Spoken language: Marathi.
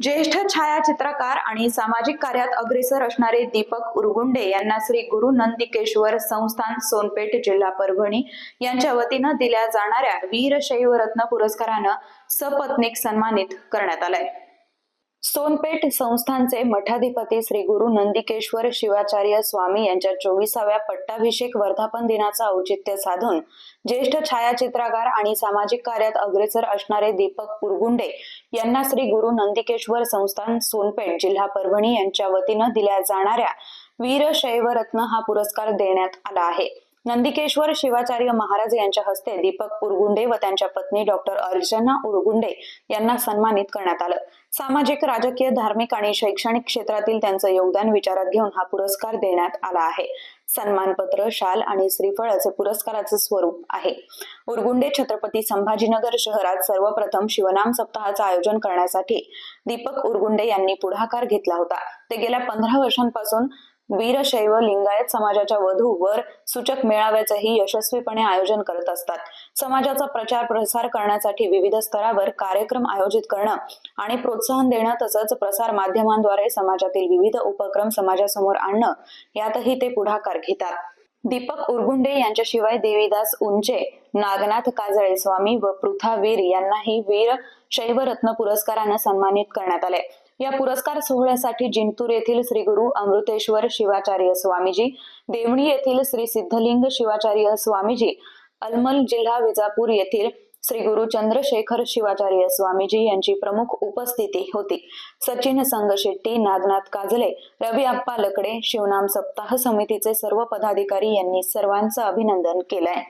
ज्येष्ठ छायाचित्रकार आणि सामाजिक कार्यात अग्रेसर असणारे दीपक उरगुंडे यांना श्री गुरु नंदिकेश्वर संस्थान सोनपेठ जिल्हा परभणी यांच्या वतीनं दिल्या जाणाऱ्या वीर शैवरत्न पुरस्कारानं सपत्नीक सन्मानित करण्यात आलंय. सोनपेठ संस्थानचे मठाधिपती श्री गुरु नंदिकेश्वर शिवाचार्य स्वामी यांच्या चोवीसाव्या पट्टाभिषेक वर्धापन दिनाचं औचित्य साधून ज्येष्ठ छायाचित्रकार आणि सामाजिक कार्यात अग्रेसर असणारे दीपक पुरगुंडे यांना श्री गुरु नंदिकेश्वर संस्थान सोनपेठ जिल्हा परभणी यांच्या वतीनं दिल्या जाणाऱ्या वीर शैवरत्न हा पुरस्कार देण्यात आला आहे. नंदिकेश्वर शिवाचार्य महाराज यांच्या हस्ते दीपक उरगुंडे व त्यांच्या पत्नी डॉक्टर अर्चना उरगुंडे यांना सन्मानित करण्यात आलं. सामाजिक राजकीय धार्मिक आणि शैक्षणिक क्षेत्रातील त्यांचं योगदान विचारात घेऊन हा पुरस्कार देण्यात आला आहे. सन्मानपत्र शाल आणि श्रीफळ असे पुरस्काराचे स्वरूप आहे. उरगुंडे छत्रपती संभाजीनगर शहरात सर्वप्रथम शिवनाम सप्ताहाचं आयोजन करण्यासाठी दीपक उरगुंडे यांनी पुढाकार घेतला होता. ते गेल्या पंधरा वर्षांपासून वीरशैव लिंगायत समाजाच्या वधू वर सूचक मेळाव्याचंही यशस्वीपणे आयोजन करत असतात. समाजाचा प्रचार प्रसार करण्यासाठी विविध स्तरावर कार्यक्रम आयोजित करणं आणि प्रोत्साहन देणं तसंच प्रसार माध्यमांद्वारे समाजातील विविध उपक्रम समाजासमोर आणणं यातही ते पुढाकार घेतात. दीपक उरगुंडे यांच्याशिवाय देवीदास उंचे नागनाथ काजळे स्वामी व पृथा वीर यांनाही वीर शैवरत्न पुरस्कारानं सन्मानित करण्यात आले. या पुरस्कार सोहळ्यासाठी जिंतूर येथील श्री गुरु अमृतेश्वर शिवाचार्य स्वामीजी देवणी येथील श्री सिद्धलिंग शिवाचार्य स्वामीजी अलमल जिल्हा विजापूर येथील श्री गुरु चंद्रशेखर शिवाचार्य स्वामीजी यांची प्रमुख उपस्थिती होती. सचिन संगशेट्टी नागनाथ काजले रवी आप्पा लकडे शिवनाम सप्ताह समितीचे सर्व पदाधिकारी यांनी सर्वांचं अभिनंदन केलंय.